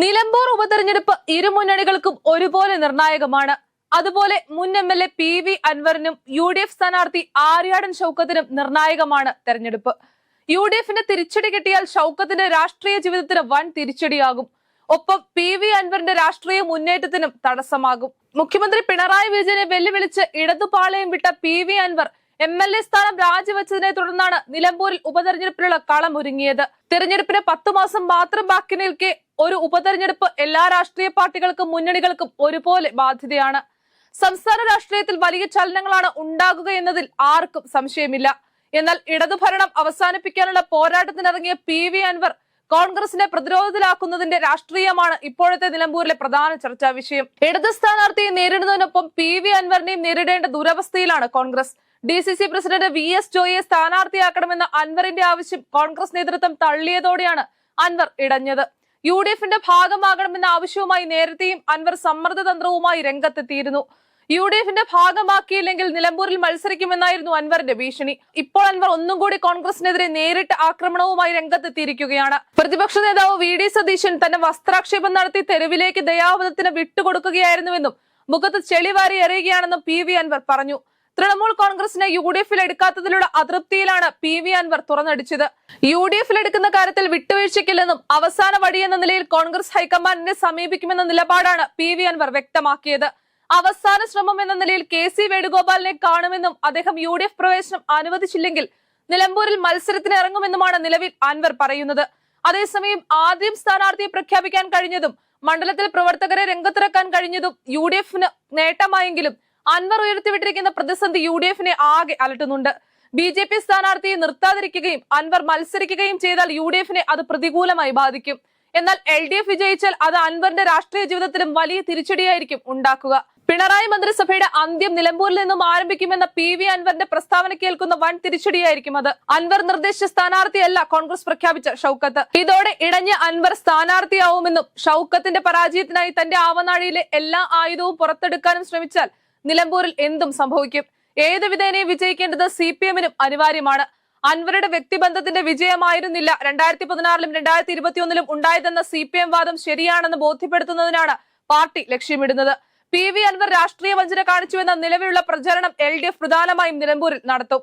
നിലമ്പൂർ ഉപതെരഞ്ഞെടുപ്പ് ഇരുമുന്നണികൾക്കും ഒരുപോലെ നിർണായകമാണ്. അതുപോലെ മുൻ M L A P V അൻവറിനും U D F സ്ഥാനാർത്ഥി ആര്യാടൻ ഷൗക്കത്തിനും നിർണായകമാണ് തെരഞ്ഞെടുപ്പ്. യു ഡി എഫിന് തിരിച്ചടി കിട്ടിയാൽ ഷൗക്കത്തിന്റെ രാഷ്ട്രീയ ജീവിതത്തിന് വൻ തിരിച്ചടിയാകും. ഒപ്പം പി വി അൻവറിന്റെ രാഷ്ട്രീയ മുന്നേറ്റത്തിനും തടസ്സമാകും. മുഖ്യമന്ത്രി പിണറായി വിജയനെ വെല്ലുവിളിച്ച് ഇടതുപാളയം വിട്ട P V Anvar M L A സ്ഥാനം രാജിവെച്ചതിനെ തുടർന്നാണ് നിലമ്പൂരിൽ ഉപതെരഞ്ഞെടുപ്പിനുള്ള കളം ഒരുങ്ങിയത്. തെരഞ്ഞെടുപ്പിന് പത്തു മാസം മാത്രം ബാക്കി നിൽക്കെ ഒരു ഉപതെരഞ്ഞെടുപ്പ് എല്ലാ രാഷ്ട്രീയ പാർട്ടികൾക്കും മുന്നണികൾക്കും ഒരുപോലെ ബാധ്യതയാണ്. സംസ്ഥാന രാഷ്ട്രീയത്തിൽ വലിയ ചലനങ്ങളാണ് ഉണ്ടാകുക എന്നതിൽ ആർക്കും സംശയമില്ല. എന്നാൽ ഇടതുഭരണം അവസാനിപ്പിക്കാനുള്ള പോരാട്ടത്തിനിറങ്ങിയ പി വി അൻവർ കോൺഗ്രസിനെ പ്രതിരോധത്തിലാക്കുന്നതിന്റെ രാഷ്ട്രീയമാണ് ഇപ്പോഴത്തെ നിലമ്പൂരിലെ പ്രധാന ചർച്ചാ വിഷയം. ഇടത് സ്ഥാനാർത്ഥിയെ നേരിടുന്നതിനൊപ്പം പി വി അൻവറിനെയും നേരിടേണ്ട ദുരവസ്ഥയിലാണ് Congress. D C C president V S ജോയിയെ സ്ഥാനാർത്ഥിയാക്കണമെന്ന അൻവറിന്റെ ആവശ്യം കോൺഗ്രസ് നേതൃത്വം തള്ളിയതോടെയാണ് അൻവർ ഇടഞ്ഞത്. യു ഡി എഫിന്റെ ഭാഗമാകണമെന്ന ആവശ്യവുമായി നേരത്തെയും അൻവർ സമ്മർദ്ദതന്ത്രവുമായി രംഗത്തെത്തിയിരുന്നു. യു ഡി എഫിന്റെ ഭാഗമാക്കിയില്ലെങ്കിൽ നിലമ്പൂരിൽ മത്സരിക്കുമെന്നായിരുന്നു അൻവറിന്റെ ഭീഷണി. ഇപ്പോൾ അൻവർ ഒന്നും കൂടി കോൺഗ്രസിനെതിരെ നേരിട്ട് ആക്രമണവുമായി രംഗത്തെത്തിയിരിക്കുകയാണ്. പ്രതിപക്ഷ നേതാവ് വി ഡി സതീശൻ തന്നെ വസ്ത്രാക്ഷേപം നടത്തി തെരുവിലേക്ക് ദയാവധത്തിന് വിട്ടുകൊടുക്കുകയായിരുന്നുവെന്നും മുഖത്ത് ചെളിവാരി എറിയുകയാണെന്നും പി വി അൻവർ പറഞ്ഞു. തൃണമൂൽ കോൺഗ്രസിനെ യു ഡി എഫിൽ എടുക്കാത്തതിലുള്ള അതൃപ്തിയിലാണ് പി വി അൻവർ തുറന്നടിച്ചത്. യു ഡി എഫിൽ എടുക്കുന്ന കാര്യത്തിൽ വിട്ടുവീഴ്ചയ്ക്കില്ലെന്നും അവസാന വഴിയെന്ന നിലയിൽ കോൺഗ്രസ് ഹൈക്കമാൻഡിനെ സമീപിക്കുമെന്ന നിലപാടാണ് പി വി അൻവർ വ്യക്തമാക്കിയത്. അവസാന ശ്രമം എന്ന നിലയിൽ കെ സി വേണുഗോപാലിനെ കാണുമെന്നും അദ്ദേഹം യു ഡി എഫ് പ്രവേശനം അനുവദിച്ചില്ലെങ്കിൽ നിലമ്പൂരിൽ മത്സരത്തിന് ഇറങ്ങുമെന്നുമാണ് നിലവിൽ അൻവർ പറയുന്നത്. അതേസമയം ആദ്യം സ്ഥാനാർത്ഥിയെ പ്രഖ്യാപിക്കാൻ കഴിഞ്ഞതും മണ്ഡലത്തിൽ പ്രവർത്തകരെ രംഗത്തിറക്കാൻ കഴിഞ്ഞതും യു ഡി എഫിന് നേട്ടമായെങ്കിലും അൻവർ ഉയർത്തിവിട്ടിരിക്കുന്ന പ്രതിസന്ധി യു ഡി എഫിനെ ആകെ അലട്ടുന്നുണ്ട്. ബി ജെ പി സ്ഥാനാർത്ഥിയെ നിർത്താതിരിക്കുകയും അൻവർ മത്സരിക്കുകയും ചെയ്താൽ യു ഡി എഫിനെ അത് പ്രതികൂലമായി ബാധിക്കും. എന്നാൽ എൽ ഡി എഫ് വിജയിച്ചാൽ അത് അൻവറിന്റെ രാഷ്ട്രീയ ജീവിതത്തിലും വലിയ തിരിച്ചടിയായിരിക്കും ഉണ്ടാക്കുക. പിണറായി മന്ത്രിസഭയുടെ അന്ത്യം നിലമ്പൂരിൽ നിന്നും ആരംഭിക്കുമെന്ന പി വി അൻവറിന്റെ പ്രസ്താവന കേൾക്കുന്ന വൻ തിരിച്ചടിയായിരിക്കും അത്. അൻവർ നിർദ്ദേശിച്ച സ്ഥാനാർത്ഥിയല്ല കോൺഗ്രസ് പ്രഖ്യാപിച്ച ഷൌക്കത്ത്. ഇതോടെ ഇടഞ്ഞ അൻവർ സ്ഥാനാർത്ഥിയാവുമെന്നും ഷൌക്കത്തിന്റെ പരാജയത്തിനായി തന്റെ ആവനാഴിയിലെ എല്ലാ ആയുധവും പുറത്തെടുക്കാനും ശ്രമിച്ചാൽ നിലമ്പൂരിൽ എന്തും സംഭവിക്കും. ഏത് വിധേനയും വിജയിക്കേണ്ടത് സി പി എമ്മിനും അനിവാര്യമാണ്. അൻവറുടെ വ്യക്തിബന്ധത്തിന്റെ വിജയമായിരുന്നില്ല രണ്ടായിരത്തി പതിനാറിലും രണ്ടായിരത്തി ഇരുപത്തിയൊന്നിലും ഉണ്ടായതെന്ന സി പി എം വാദം ശരിയാണെന്ന് ബോധ്യപ്പെടുത്തുന്നതിനാണ് പാർട്ടി ലക്ഷ്യമിടുന്നത്. പി വി അൻവർ രാഷ്ട്രീയ വഞ്ചന കാണിച്ചുവെന്ന നിലവിലുള്ള പ്രചരണം എൽ ഡി എഫ് പ്രധാനമായും നിലമ്പൂരിൽ നടത്തും.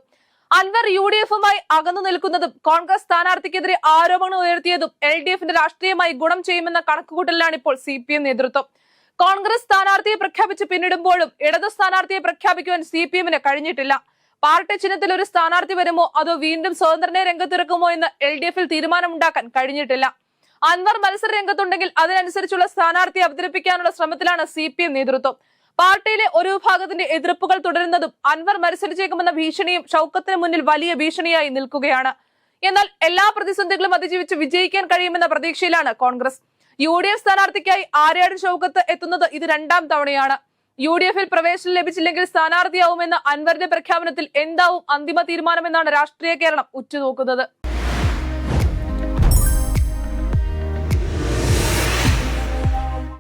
അൻവർ യു ഡി എഫുമായി അകന്നു നിൽക്കുന്നതും കോൺഗ്രസ് സ്ഥാനാർത്ഥിക്കെതിരെ ആരോപണം ഉയർത്തിയതും എൽ ഡി എഫിന്റെ രാഷ്ട്രീയമായി ഗുണം ചെയ്യുമെന്ന കണക്കുകൂട്ടലിലാണ് ഇപ്പോൾ സി പി എം നേതൃത്വം. കോൺഗ്രസ് സ്ഥാനാർത്ഥിയെ പ്രഖ്യാപിച്ച് പിന്നിടുമ്പോഴും ഇടത് സ്ഥാനാർത്ഥിയെ പ്രഖ്യാപിക്കുവാൻ സി പി എമ്മിന് കഴിഞ്ഞിട്ടില്ല. പാർട്ടി ചിഹ്നത്തിൽ ഒരു സ്ഥാനാർത്ഥി വരുമോ? അതോ വീണ്ടും സ്വതന്ത്രനെ രംഗത്തിറക്കുമോ എന്ന് എൽ ഡി എഫിൽ തീരുമാനമുണ്ടാക്കാൻ കഴിഞ്ഞിട്ടില്ല. അൻവർ മത്സര രംഗത്തുണ്ടെങ്കിൽ അതിനനുസരിച്ചുള്ള സ്ഥാനാർത്ഥിയെ അവതരിപ്പിക്കാനുള്ള ശ്രമത്തിലാണ് സി പി എം നേതൃത്വം. പാർട്ടിയിലെ ഒരു വിഭാഗത്തിന്റെ എതിർപ്പുകൾ തുടരുന്നതും അൻവർ മത്സരിച്ചേക്കുമെന്ന ഭീഷണിയും ഷൌക്കത്തിന് മുന്നിൽ വലിയ ഭീഷണിയായി നിൽക്കുകയാണ്. എന്നാൽ എല്ലാ പ്രതിസന്ധികളും അതിജീവിച്ച് വിജയിക്കാൻ കഴിയുമെന്ന പ്രതീക്ഷയിലാണ് കോൺഗ്രസ്. യു ഡി എഫ് സ്ഥാനാർത്ഥിക്കായി ആര്യാടൻ ഷൌക്കത്ത് എത്തുന്നത് ഇത് രണ്ടാം തവണയാണ്. യു ഡി എഫിൽ പ്രവേശനം ലഭിച്ചില്ലെങ്കിൽ സ്ഥാനാർത്ഥിയാവുമെന്ന അൻവറിന്റെ പ്രഖ്യാപനത്തിൽ എന്താവും അന്തിമ തീരുമാനമെന്നാണ് രാഷ്ട്രീയ കേരളം ഉറ്റുനോക്കുന്നത്.